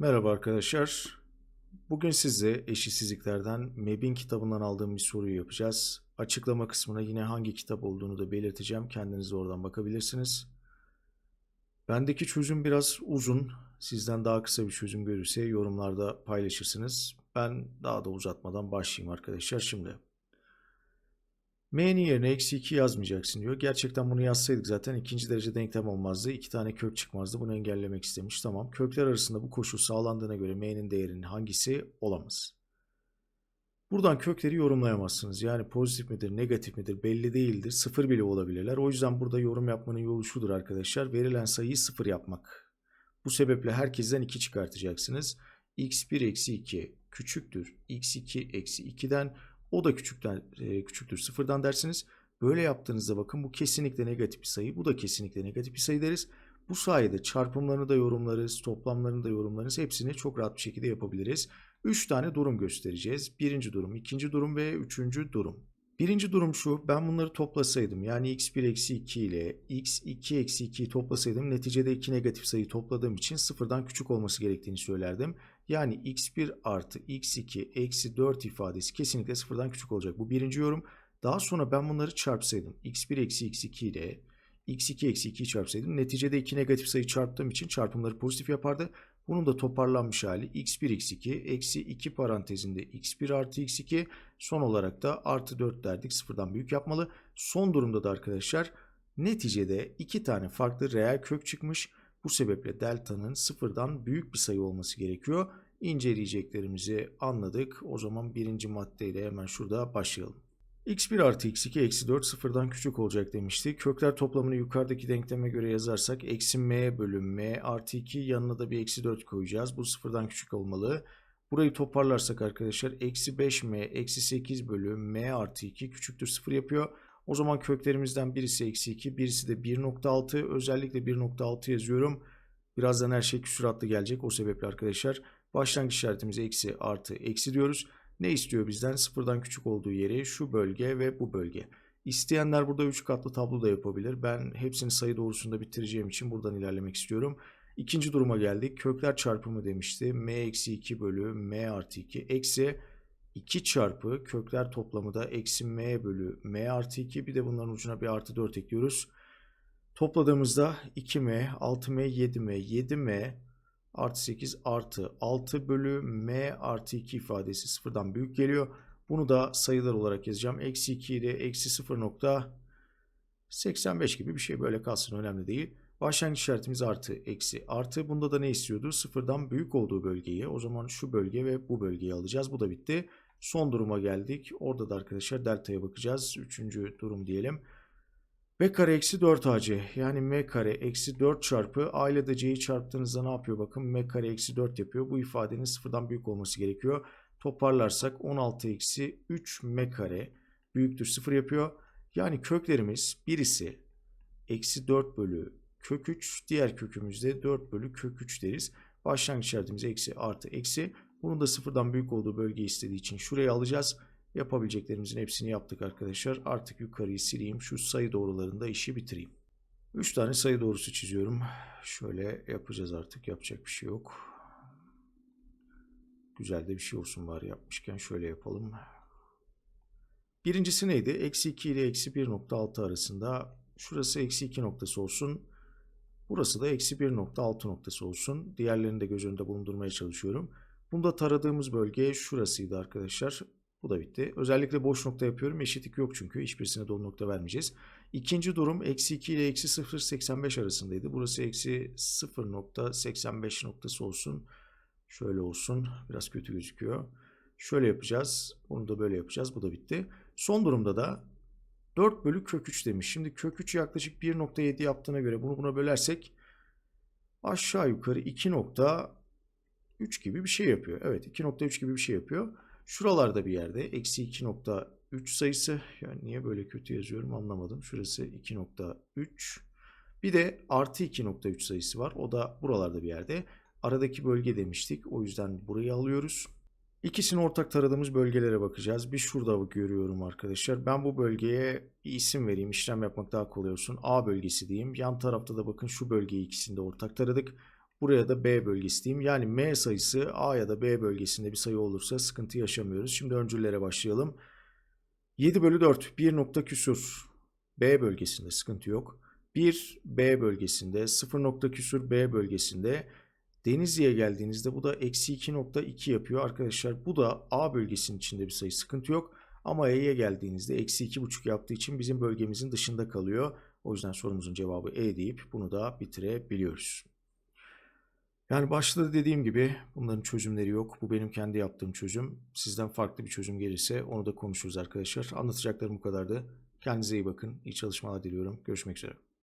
Merhaba arkadaşlar. Bugün size eşitsizliklerden MEB'in kitabından aldığım bir soruyu yapacağız. Açıklama kısmına yine hangi kitap olduğunu da belirteceğim. Kendiniz oradan bakabilirsiniz. Bendeki çözüm biraz uzun. Sizden daha kısa bir çözüm görürse yorumlarda paylaşırsınız. Ben daha da uzatmadan başlayayım arkadaşlar şimdi. M'nin yerine eksi 2 yazmayacaksın diyor. Gerçekten bunu yazsaydık zaten ikinci derece denklem olmazdı. İki tane kök çıkmazdı. Bunu engellemek istemiş. Tamam. Kökler arasında bu koşul sağlandığına göre M'nin değerinin hangisi olamaz? Buradan kökleri yorumlayamazsınız. Yani pozitif midir, negatif midir belli değildir. Sıfır bile olabilirler. O yüzden burada yorum yapmanın yolu şudur arkadaşlar. Verilen sayıyı sıfır yapmak. Bu sebeple herkesten 2 çıkartacaksınız. x1 eksi 2 küçüktür. x2 eksi 2'den o da küçükten, e, küçüktür sıfırdan dersiniz. Böyle yaptığınızda bakın bu kesinlikle negatif bir sayı. Bu da kesinlikle negatif bir sayı deriz. Bu sayede çarpımlarını da yorumlarız, toplamlarını da yorumlarız. Hepsini çok rahat bir şekilde yapabiliriz. 3 tane durum göstereceğiz. Birinci durum, ikinci durum ve üçüncü durum. Birinci durum şu, ben bunları toplasaydım yani x1 eksi 2 ile x2 eksi 2'yi toplasaydım neticede iki negatif sayı topladığım için sıfırdan küçük olması gerektiğini söylerdim. Yani x1 artı x2 eksi 4 ifadesi kesinlikle sıfırdan küçük olacak. Bu birinci yorum. Daha sonra ben bunları çarpsaydım x1 eksi x2 ile x2 eksi 2'yi çarpsaydım neticede iki negatif sayı çarptığım için çarpımları pozitif yapardı. Bunun da toparlanmış hali x1 x2 eksi 2 parantezinde x1 artı x2 son olarak da artı 4 derdik sıfırdan büyük yapmalı. Son durumda da arkadaşlar neticede iki tane farklı reel kök çıkmış. Bu sebeple delta'nın sıfırdan büyük bir sayı olması gerekiyor. İnceleyeceklerimizi anladık. O zaman birinci maddeyle hemen şurada başlayalım. x1 artı x2 eksi 4 sıfırdan küçük olacak demiştik. Kökler toplamını yukarıdaki denkleme göre yazarsak eksi m bölü m artı 2 yanına da bir eksi 4 koyacağız. Bu sıfırdan küçük olmalı. Burayı toparlarsak arkadaşlar eksi 5m eksi 8 bölü m artı 2 küçüktür 0 yapıyor. O zaman köklerimizden birisi eksi 2 birisi de 1.6 özellikle 1.6 yazıyorum. Birazdan her şey küsuratlı gelecek o sebeple arkadaşlar. Başlangıç işaretimiz eksi artı eksi diyoruz. Ne istiyor bizden? Sıfırdan küçük olduğu yeri şu bölge ve bu bölge. İsteyenler burada 3 katlı tablo da yapabilir. Ben hepsini sayı doğrusunda bitireceğim için buradan ilerlemek istiyorum. İkinci duruma geldik. Kökler çarpımı demişti. m eksi 2 bölü m artı 2 eksi 2 çarpı kökler toplamı da eksi m bölü m artı 2 bir de bunların ucuna bir artı 4 ekliyoruz. Topladığımızda 2m, 6m, 7m, 7m artı 8 artı 6 bölü m artı 2 ifadesi sıfırdan büyük geliyor. Bunu da sayılar olarak yazacağım. Eksi 2 ile eksi 0.85 gibi bir şey böyle kalsın önemli değil. Başlangıç işaretimiz artı eksi artı. Bunda da ne istiyordu? Sıfırdan büyük olduğu bölgeyi. O zaman şu bölge ve bu bölgeyi alacağız. Bu da bitti. Son duruma geldik. Orada da arkadaşlar delta'ya bakacağız. Üçüncü durum diyelim. B kare eksi 4 AC yani M kare eksi 4 çarpı A ile de C'yi çarptığınızda ne yapıyor bakın M kare eksi 4 yapıyor. Bu ifadenin sıfırdan büyük olması gerekiyor. Toparlarsak 16 eksi 3 M kare büyüktür 0 yapıyor. Yani köklerimiz birisi eksi 4 bölü kök 3 diğer kökümüzde 4 bölü kök 3 deriz. Başlangıç işaretimiz eksi artı eksi. Bunun da sıfırdan büyük olduğu bölgeyi istediği için şuraya alacağız. Yapabileceklerimizin hepsini yaptık arkadaşlar. Artık yukarıyı sileyim. Şu sayı doğrularında işi bitireyim. 3 tane sayı doğrusu çiziyorum. Şöyle yapacağız artık. Yapacak bir şey yok. Güzel de bir şey olsun bari yapmışken şöyle yapalım. Birincisi neydi? Eksi 2 ile eksi 1.6 arasında. Şurası eksi 2 noktası olsun. Burası da eksi 1.6 noktası olsun. Diğerlerini de göz önünde bulundurmaya çalışıyorum. Bunda taradığımız bölge şurasıydı arkadaşlar. Bu da bitti. Özellikle boş nokta yapıyorum. Eşitlik yok çünkü. Hiçbirisine dolu nokta vermeyeceğiz. İkinci durum eksi 2 ile eksi 0.85 arasındaydı. Burası eksi 0.85 noktası olsun. Şöyle olsun. Biraz kötü gözüküyor. Şöyle yapacağız. Bunu da böyle yapacağız. Bu da bitti. Son durumda da 4 bölü kök 3 demiş. Şimdi kök 3 yaklaşık 1.7 yaptığına göre bunu buna bölersek aşağı yukarı 2.3 gibi bir şey yapıyor. Evet 2.3 gibi bir şey yapıyor. Şuralarda bir yerde eksi 2.3 sayısı yani niye böyle kötü yazıyorum anlamadım. Şurası 2.3 bir de artı 2.3 sayısı var. O da buralarda bir yerde. Aradaki bölge demiştik. O yüzden burayı alıyoruz. İkisini ortak taradığımız bölgelere bakacağız. Bir şurada görüyorum arkadaşlar. Ben bu bölgeye bir isim vereyim. İşlem yapmak daha kolay olsun. A bölgesi diyeyim. Yan tarafta da bakın şu bölgeyi ikisini de ortak taradık. Buraya da B bölgesi diyeyim. Yani M sayısı A ya da B bölgesinde bir sayı olursa sıkıntı yaşamıyoruz. Şimdi öncüllere başlayalım. 7 bölü 4 1 nokta küsur B bölgesinde sıkıntı yok. 1 B bölgesinde 0 nokta küsur B bölgesinde Denizli'ye geldiğinizde bu da eksi 2.2 yapıyor. Arkadaşlar bu da A bölgesinin içinde bir sayı sıkıntı yok. Ama E'ye geldiğinizde eksi 2.5 yaptığı için bizim bölgemizin dışında kalıyor. O yüzden sorumuzun cevabı E deyip bunu da bitirebiliyoruz. Yani başta dediğim gibi bunların çözümleri yok. Bu benim kendi yaptığım çözüm. Sizden farklı bir çözüm gelirse onu da konuşuruz arkadaşlar. Anlatacaklarım bu kadardı. Kendinize iyi bakın. İyi çalışmalar diliyorum. Görüşmek üzere.